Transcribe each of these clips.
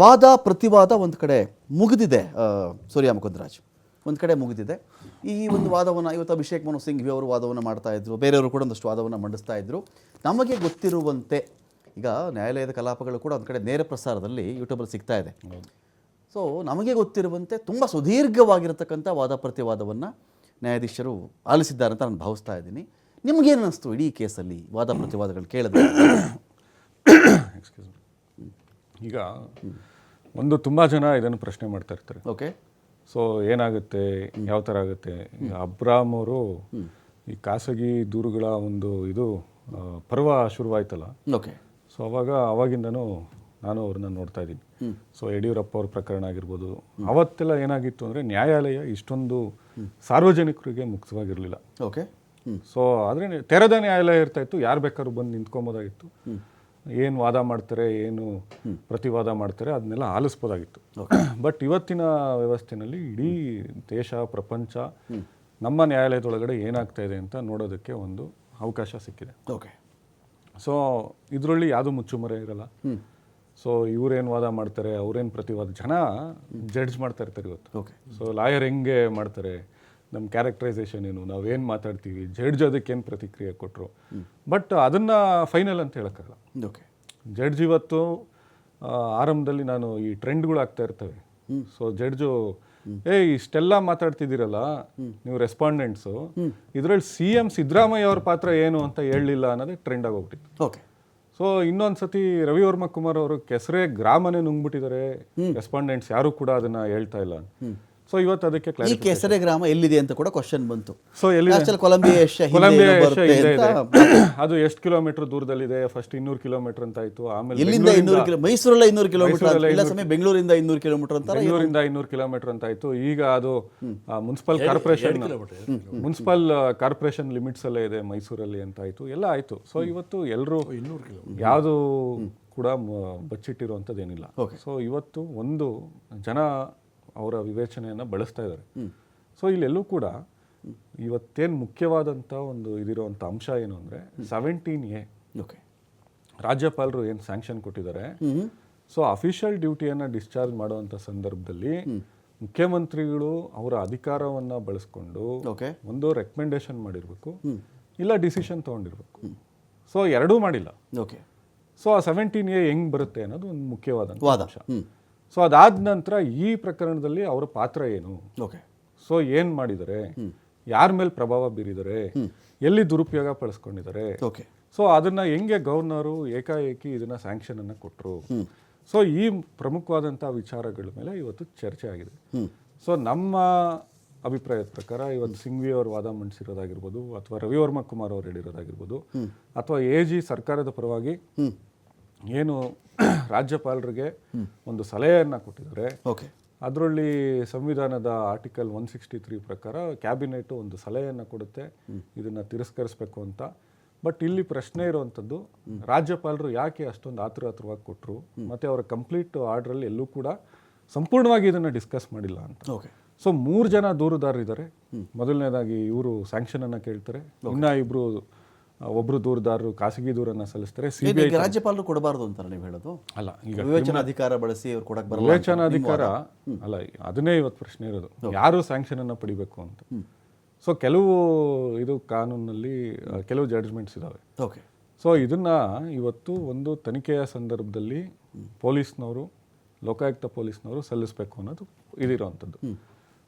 ವಾದ, ಪ್ರತಿವಾದ ಒಂದು ಕಡೆ ಮುಗಿದಿದೆ ಸೂರ್ಯ ಮುಕುಂದರಾಜ್. ಒಂದು ಕಡೆ ಮುಗಿದಿದೆ. ಈ ಒಂದು ವಾದವನ್ನು, ಇವತ್ತು ಅಭಿಷೇಕ್ ಮನು ಸಿಂಘ್ವಿ ಅವರು ವಾದವನ್ನು ಮಾಡ್ತಾ ಇದ್ರು, ಬೇರೆಯವರು ಕೂಡ ಒಂದಷ್ಟು ವಾದವನ್ನು ಮಂಡಿಸ್ತಾ ಇದ್ರು. ನಮಗೆ ಗೊತ್ತಿರುವಂತೆ, ಈಗ ನ್ಯಾಯಾಲಯದ ಕಲಾಪಗಳು ಕೂಡ ಒಂದು ಕಡೆ ನೇರ ಪ್ರಸಾರದಲ್ಲಿ ಯೂಟ್ಯೂಬಲ್ಲಿ ಸಿಗ್ತಾ ಇದೆ. ಸೊ ನಮಗೆ ಗೊತ್ತಿರುವಂತೆ ತುಂಬ ಸುದೀರ್ಘವಾಗಿರತಕ್ಕಂಥ ವಾದ, ಪ್ರತಿವಾದವನ್ನು ನ್ಯಾಯಾಧೀಶರು ಆಲಿಸಿದ್ದಾರೆ ಅಂತ ನಾನು ಭಾವಿಸ್ತಾ ಇದ್ದೀನಿ. ನಿಮಗೇನು ಅನ್ನಿಸ್ತು ಇಡೀ ಕೇಸಲ್ಲಿ ವಾದ, ಪ್ರತಿವಾದಗಳು ಕೇಳಿದ್ರೆ? ಎಕ್ಸ್ಕ್ಯೂಸ್ ಈಗ ಒಂದು ತುಂಬ ಜನ ಇದನ್ನು ಪ್ರಶ್ನೆ ಮಾಡ್ತಾ ಇರ್ತಾರೆ. ಓಕೆ. ಸೊ ಏನಾಗುತ್ತೆ ಯಾವ ಥರ ಆಗುತ್ತೆ? ಅಬ್ರಾಮ್ ಅವರು ಈ ಖಾಸಗಿ ದೂರುಗಳ ಒಂದು ಇದು ಪರ್ವ ಶುರುವಾಯ್ತಲ್ಲ? ಓಕೆ. ಸೊ ಅವಾಗ ಅವಾಗಿಂದನೂ ನಾನು ಅವ್ರನ್ನ ನೋಡ್ತಾ ಇದ್ದೀನಿ. ಸೊ ಯಡಿಯೂರಪ್ಪ ಅವ್ರ ಪ್ರಕರಣ ಆಗಿರ್ಬೋದು. ಅವತ್ತೆಲ್ಲ ಏನಾಗಿತ್ತು ಅಂದರೆ ನ್ಯಾಯಾಲಯ ಇಷ್ಟೊಂದು ಸಾರ್ವಜನಿಕರಿಗೆ ಮುಕ್ತವಾಗಿರಲಿಲ್ಲ. ಓಕೆ. ಸೊ ಆದರೆ ತೆರೆದ ನ್ಯಾಯಾಲಯ ಇರ್ತಾ ಇತ್ತು. ಯಾರು ಬೇಕಾದ್ರೂ ಬಂದು ನಿಂತ್ಕೊಬೋದಾಗಿತ್ತು. ಏನು ವಾದ ಮಾಡ್ತಾರೆ ಏನು ಪ್ರತಿವಾದ ಮಾಡ್ತಾರೆ ಅದನ್ನೆಲ್ಲ ಆಲಿಸ್ಬೋದಾಗಿತ್ತು. ಬಟ್ ಇವತ್ತಿನ ವ್ಯವಸ್ಥೆನಲ್ಲಿ ಇಡೀ ದೇಶ ಪ್ರಪಂಚ ನಮ್ಮ ನ್ಯಾಯಾಲಯದೊಳಗಡೆ ಏನಾಗ್ತಾ ಇದೆ ಅಂತ ನೋಡೋದಕ್ಕೆ ಒಂದು ಅವಕಾಶ ಸಿಕ್ಕಿದೆ. ಓಕೆ ಸೊ ಇದರಲ್ಲಿ ಯಾವುದು ಮುಚ್ಚುಮರೆ ಇರಲ್ಲ. ಸೊ ಇವ್ರೇನು ವಾದ ಮಾಡ್ತಾರೆ ಅವ್ರೇನು ಪ್ರತಿವಾದ ಜನ ಜಡ್ಜ್ ಮಾಡ್ತಾ ಇರ್ತಾರೆ ಇವತ್ತು. ಓಕೆ ಸೊ ಲಾಯರ್ ಹೆಂಗೆ ಮಾಡ್ತಾರೆ ನಮ್ಮ ಕ್ಯಾರೆಕ್ಟರೈಸೇಷನ್ ಏನು? ನಾವೇನು ಮಾತಾಡ್ತೀವಿ? ಜಡ್ಜ್ ಅದಕ್ಕೆ ಏನು ಪ್ರತಿಕ್ರಿಯೆ ಕೊಟ್ಟರು ಬಟ್ ಅದನ್ನ ಫೈನಲ್ ಅಂತ ಹೇಳೋಕ್ಕಾಗಲ್ಲ. ಓಕೆ ಜಡ್ಜ್ ಇವತ್ತು ಆರಂಭದಲ್ಲಿ ನಾನು ಈ ಟ್ರೆಂಡ್ಗಳು ಆಗ್ತಾ ಇರ್ತವೆ ಸೊ ಜಡ್ಜು ಏ ಇಷ್ಟೆಲ್ಲ ಮಾತಾಡ್ತಿದ್ದೀರಲ್ಲ ನೀವು ರೆಸ್ಪಾಂಡೆಂಟ್ಸು ಇದರಲ್ಲಿ ಸಿ ಎಂ ಸಿದ್ದರಾಮಯ್ಯ ಅವ್ರ ಪಾತ್ರ ಏನು ಅಂತ ಹೇಳಲಿಲ್ಲ ಅನ್ನೋದೇ ಟ್ರೆಂಡ್ ಆಗೋಗ್ಬಿಟ್ಟಿತ್ತು. ಓಕೆ ಸೊ ಇನ್ನೊಂದು ಸತಿ ರವಿವರ್ಮ ಕುಮಾರ್ ಅವರು ಕೆಸರೇ ಗ್ರಾಮನೇ ನುಂಗ್ಬಿಟ್ಟಿದ್ದಾರೆ ರೆಸ್ಪಾಂಡೆಂಟ್ಸ್ ಯಾರು ಕೂಡ ಅದನ್ನ ಹೇಳ್ತಾ ಇಲ್ಲ ಸೊ ಇವತ್ತು ಅದಕ್ಕೆ ಈ ಕೆಸರೆ ಗ್ರಾಮ ಎಲ್ಲಿದೆ ಅಂತ ಕೂಡ ಕ್ವಶನ್ ಬಂತು. ಸೊ ಎಲ್ಲಿ ಕೊಲಂಬಿಯಾ. ಅದು ಎಷ್ಟು ಕಿಲೋಮೀಟರ್ ದೂರದಲ್ಲಿದೆ? ಫಸ್ಟ್ ಇನ್ನೂರು ಕಿಲೋಮೀಟರ್ ಅಂತ ಆಯ್ತು. ಆಮೇಲೆ ಇಲ್ಲಿಂದ ಇನ್ನೂರು ಕಿಲೋ ಮೈಸೂರಲ್ಲ ಇನ್ನೂರು ಕಿಲೋಮೀಟರ್ ಇಲ್ಲ ಸಮಯ ಬೆಂಗಳೂರಿಂದ ಇನ್ನೂರು ಕಿಲೋಮೀಟರ್ ಅಂತ ಬೆಂಗಳೂರಿಂದ ಇನ್ನೂರು ಕಿಲೋಮೀಟರ್ ಅಂತ ಆಯ್ತು. ಈಗ ಅದು municipal corporation municipal corporation limits ಅಲ್ಲೇ ಇದೆ ಮೈಸೂರಲ್ಲಿ ಅಂತ ಆಯ್ತು. ಎಲ್ಲ ಆಯ್ತು. ಸೊ ಇವತ್ತು ಎಲ್ಲರೂ ಯಾವುದು ಕೂಡ ಬಚ್ಚಿಟ್ಟಿರುವಂಥದ್ದೇನಿಲ್ಲ. ಸೊ ಇವತ್ತು ಒಂದು ಜನ ಅವರ ವಿವೇಚನೆಯನ್ನು ಬಳಸ್ತಾ ಇದ್ದಾರೆ. ಸೊ ಇಲ್ಲೆಲ್ಲೂ ಕೂಡ ಇವತ್ತೇನು ಮುಖ್ಯವಾದಂಥ ಒಂದು ಇದಿರುವಂಥ ಅಂಶ ಏನು ಅಂದರೆ ಸೆವೆಂಟೀನ್ ಎ ಓಕೆ ರಾಜ್ಯಪಾಲರು ಏನು ಸ್ಯಾಂಕ್ಷನ್ ಕೊಟ್ಟಿದ್ದಾರೆ? ಸೊ ಅಫಿಷಿಯಲ್ ಡ್ಯೂಟಿಯನ್ನು ಡಿಸ್ಚಾರ್ಜ್ ಮಾಡುವಂಥ ಸಂದರ್ಭದಲ್ಲಿ ಮುಖ್ಯಮಂತ್ರಿಗಳು ಅವರ ಅಧಿಕಾರವನ್ನ ಬಳಸ್ಕೊಂಡು ಒಂದು ರೆಕಮೆಂಡೇಶನ್ ಮಾಡಿರಬೇಕು. ಇಲ್ಲ ಡಿಸಿಷನ್ ತೊಗೊಂಡಿರ್ಬೇಕು. ಸೊ ಎರಡೂ ಮಾಡಿಲ್ಲ. ಓಕೆ ಸೊ ಆ ಸೆವೆಂಟೀನ್ ಎ ಹೆಂಗ್ ಬರುತ್ತೆ ಅನ್ನೋದು ಒಂದು ಮುಖ್ಯವಾದಂಥ ಅಂಶ. ಸೊ ಅದಾದ ನಂತರ ಈ ಪ್ರಕರಣದಲ್ಲಿ ಅವರ ಪಾತ್ರ ಏನು? ಓಕೆ ಸೊ ಏನು ಮಾಡಿದರೆ? ಯಾರ ಮೇಲೆ ಪ್ರಭಾವ ಬೀರಿದ್ದಾರೆ ಎಲ್ಲಿ ದುರುಪಯೋಗ ಪಡಿಸ್ಕೊಂಡಿದ್ದಾರೆ? ಓಕೆ ಸೊ ಅದನ್ನ ಹೆಂಗೆ ಗವರ್ನರು ಏಕಾಏಕಿ ಇದನ್ನ ಸ್ಯಾಂಕ್ಷನ್ ಅನ್ನ ಕೊಟ್ಟರು ಸೊ ಈ ಪ್ರಮುಖವಾದಂಥ ವಿಚಾರಗಳ ಮೇಲೆ ಇವತ್ತು ಚರ್ಚೆ ಆಗಿದೆ. ಸೊ ನಮ್ಮ ಅಭಿಪ್ರಾಯದ ಪ್ರಕಾರ ಇವತ್ತು ಸಿಂಘ್ವಿ ಅವರು ವಾದ ಮಂಡಿಸಿರೋದಾಗಿರ್ಬೋದು ಅಥವಾ ರವಿವರ್ಮ ಕುಮಾರ್ ಅವರು ಹೇಳಿರೋದಾಗಿರ್ಬೋದು ಅಥವಾ ಎ ಜಿ ಸರ್ಕಾರದ ಪರವಾಗಿ ಏನು ರಾಜ್ಯಪಾಲರಿಗೆ ಒಂದು ಸಲಹೆಯನ್ನು ಕೊಟ್ಟಿದ್ದಾರೆ. ಓಕೆ. ಅದರಲ್ಲಿ ಸಂವಿಧಾನದ ಆರ್ಟಿಕಲ್ ಒನ್ ಸಿಕ್ಸ್ಟಿ ತ್ರೀ ಪ್ರಕಾರ ಕ್ಯಾಬಿನೆಟ್ ಒಂದು ಸಲಹೆಯನ್ನು ಕೊಡುತ್ತೆ ಇದನ್ನು ತಿರಸ್ಕರಿಸಬೇಕು ಅಂತ. ಬಟ್ ಇಲ್ಲಿ ಪ್ರಶ್ನೆ ಇರುವಂಥದ್ದು ರಾಜ್ಯಪಾಲರು ಯಾಕೆ ಅಷ್ಟೊಂದು ಆತುರ ಆತುರವಾಗಿ ಕೊಟ್ಟರು ಮತ್ತು ಅವರ ಕಂಪ್ಲೀಟ್ ಆರ್ಡ್ರಲ್ಲಿ ಎಲ್ಲೂ ಕೂಡ ಸಂಪೂರ್ಣವಾಗಿ ಇದನ್ನು ಡಿಸ್ಕಸ್ ಮಾಡಿಲ್ಲ ಅಂತ. ಓಕೆ. ಸೊ ಮೂರು ಜನ ದೂರುದಾರರಿದ್ದಾರೆ. ಮೊದಲನೇದಾಗಿ ಇವರು ಸ್ಯಾಂಕ್ಷನನ್ನು ಅನ್ನ ಕೇಳ್ತಾರೆ. ಇನ್ನೂ ಇಬ್ರು ಆ, ಒಬ್ರು ದೂರುದಾರರು ಖಾಸಗಿ ದೂರನ್ನ ಸಲ್ಲಿಸ್ತಾರೆ ಸಿ ಏನು ಈಗ ರಾಜ್ಯಪಾಲರು ಕೊಡಬಾರ್ದು ಅಂತ ನೀವು ಹೇಳೋದು? ಅಲ್ಲ ಈಗ ವಿವೇಚನಾ ಅಧಿಕಾರ ಬಳಸಿ ಅವ್ರು ಕೊಡಕ್ಕೆ ಬರಲ್ಲ ವಿವೇಚನಾಧಿಕಾರ ಅಲ್ಲ ಅದನ್ನೇ ಇವತ್ತು ಪ್ರಶ್ನೆ ಇರೋದು. ಯಾರು ಸ್ಯಾಂಕ್ಷನ್ ಅನ್ನು ಪಡಿಬೇಕು ಅಂತ. ಸೊ ಕೆಲವು ಇದು ಕಾನೂನಲ್ಲಿ ಕೆಲವು ಜಡ್ಜ್ಮೆಂಟ್ಸ್ ಇದಾವೆ. ಓಕೆ. ಸೊ ಇದನ್ನ ಇವತ್ತು ಒಂದು ತನಿಖೆಯ ಸಂದರ್ಭದಲ್ಲಿ ಪೊಲೀಸ್ನವರು ಲೋಕಾಯುಕ್ತ ಪೊಲೀಸ್ನವರು ಸಲ್ಲಿಸಬೇಕು ಅನ್ನೋದು ಇದಿರೋವಂಥದ್ದು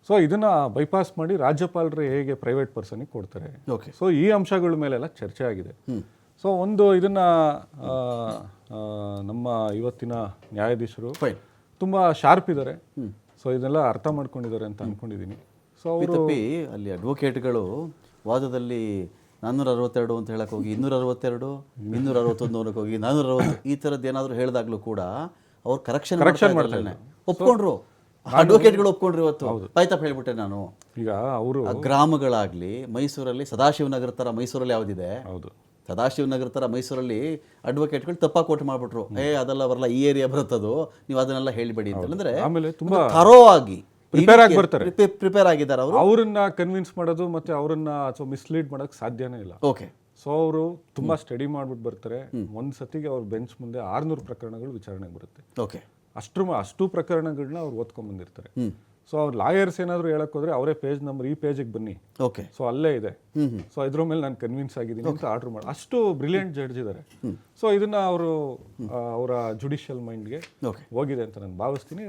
ಸೊ ಇದನ್ನ ಬೈಪಾಸ್ ಮಾಡಿ ರಾಜ್ಯಪಾಲರು ಹೇಗೆ ಪ್ರೈವೇಟ್ ಪರ್ಸನಿಗೆ ಕೊಡ್ತಾರೆ. ಓಕೆ ಸೊ ಈ ಅಂಶಗಳ ಮೇಲೆಲ್ಲ ಚರ್ಚೆ ಆಗಿದೆ. ಸೊ ಒಂದು ಇದನ್ನ ನಮ್ಮ ಇವತ್ತಿನ ನ್ಯಾಯಾಧೀಶರು ತುಂಬ ತುಂಬಾ ಶಾರ್ಪ್ ಇದ್ದಾರೆ ಸೊ ಇದನ್ನೆಲ್ಲ ಅರ್ಥ ಮಾಡ್ಕೊಂಡಿದ್ದಾರೆ ಅಂತ ಅನ್ಕೊಂಡಿದ್ದೀನಿ ಸೊ ಅವರು ಅಲ್ಲಿ ಅಡ್ವೊಕೇಟ್ಗಳು ವಾದದಲ್ಲಿ ನಾನ್ನೂರ ಅರವತ್ತೆರಡು ಅಂತ ಹೇಳಕ್ಕೆ ಹೋಗಿ ಇನ್ನೂರ ಅರವತ್ತೆರಡು ಇನ್ನೂರ ಅರವತ್ತೊಂದು ಅನ್ನಕ್ಕೆ ಹೋಗಿ ನಾನ್ನೂರ ಅರವತ್ತು ಈ ಥರದ್ದು ಏನಾದರೂ ಹೇಳಿದಾಗಲೂ ಕೂಡ ಅವ್ರು ಕರೆಕ್ಷನ್ ಕರೆಕ್ಷನ್ ಮಾಡ್ತಾರೆ ಒಪ್ಕೊಂಡ್ರು. ಅಡ್ವೊಕೇಟ್ಗಳು ಒಪ್ಕೊಂಡ್ರಿ ಇವತ್ತು. ಪಾಯ್ತಪ್ಪ ಹೇಳ್ಬಿಟ್ಟೆ ನಾನು. ಈಗ ಅವರು ಗ್ರಾಮಗಳಾಗ್ಲಿ ಮೈಸೂರಲ್ಲಿ ಸದಾಶಿವನಗರ ಥರ ಮೈಸೂರಲ್ಲಿ ಯಾವ್ದಿದೆ? ಹೌದು. ಸದಾಶಿವನಗರ ಥರ ಮೈಸೂರಲ್ಲಿ ಅಡ್ವೊಕೇಟ್ಗಳು ತಪ್ಪಾ ಕೋಟ್ ಮಾಡ್ಬಿಟ್ರು. ಏ ಅದೆಲ್ಲ ಬರಲ್ಲ ಈ ಏರಿಯಾ ಬರುತ್ತದು ನೀವು ಅದನ್ನೆಲ್ಲ ಹೇಳಿಬೇಡಿ ಅಂತಂದ್ರೆ ಆಮೇಲೆ ತುಂಬಾ ಥರೋ ಆಗಿ Prepare ಆಗಿ ಬರ್ತಾರೆ. ಪ್ರಿಪೇರ್ ಆಗಿದ್ದಾರೆ ಅವರು. ಅವರನ್ನ ಕನ್ವಿನ್ಸ್ ಮಾಡೋದು ಮತ್ತೆ ಅವರನ್ನ ಅಥವಾ ಮಿಸ್ಲೀಡ್ ಮಾಡೋಕೆ ಸಾಧ್ಯನೇ ಇಲ್ಲ. ಓಕೆ ಸೊ ಅವರು ತುಂಬಾ ಸ್ಟಡಿ ಮಾಡ್ಬಿಟ್ಟು ಬರ್ತಾರೆ. ಒಂದ್ ಸತಿಗೆ ಅವ್ರ ಬೆಂಚ್ ಮುಂದೆ ಆರ್ನೂರು ಪ್ರಕರಣಗಳು ವಿಚಾರಣೆಗೆ ಬರುತ್ತೆ. ಓಕೆ ಅಷ್ಟ್ರ ಮ- ಅಷ್ಟು ಪ್ರಕರಣಗಳನ್ನ ಅವ್ರು ಓದ್ಕೊಂಡ್ ಬಂದಿರ್ತಾರೆ. ಸೊ ಅವ್ರ ಲಾಯರ್ಸ್ ಏನಾದ್ರು ಹೇಳಕ್ ಹೋದ್ರೆ ಅವರೇ ಪೇಜ್ ನಂಬರ್ ಈ ಪೇಜಿಗೆ ಬನ್ನಿ. ಓಕೆ ಸೊ ಅಲ್ಲೇ ಇದೆ. ಸೊ ಇದ್ರ ಮೇಲೆ ನಾನು ಕನ್ವಿನ್ಸ್ ಆಗಿದ್ದೀನಿ ಅಂತ ಆರ್ಡರ್ ಮಾಡಿ ಅಷ್ಟು ಬ್ರಿಲಿಯಂಟ್ ಜಡ್ಜ್ ಇದ್ದಾರೆ ಸೊ ಇದನ್ನ ಅವರು ಅವರ ಜುಡಿಷಿಯಲ್ ಮೈಂಡ್ಗೆ ಹೋಗಿದೆ ಅಂತ ನಾನು ಭಾವಿಸ್ತೀನಿ.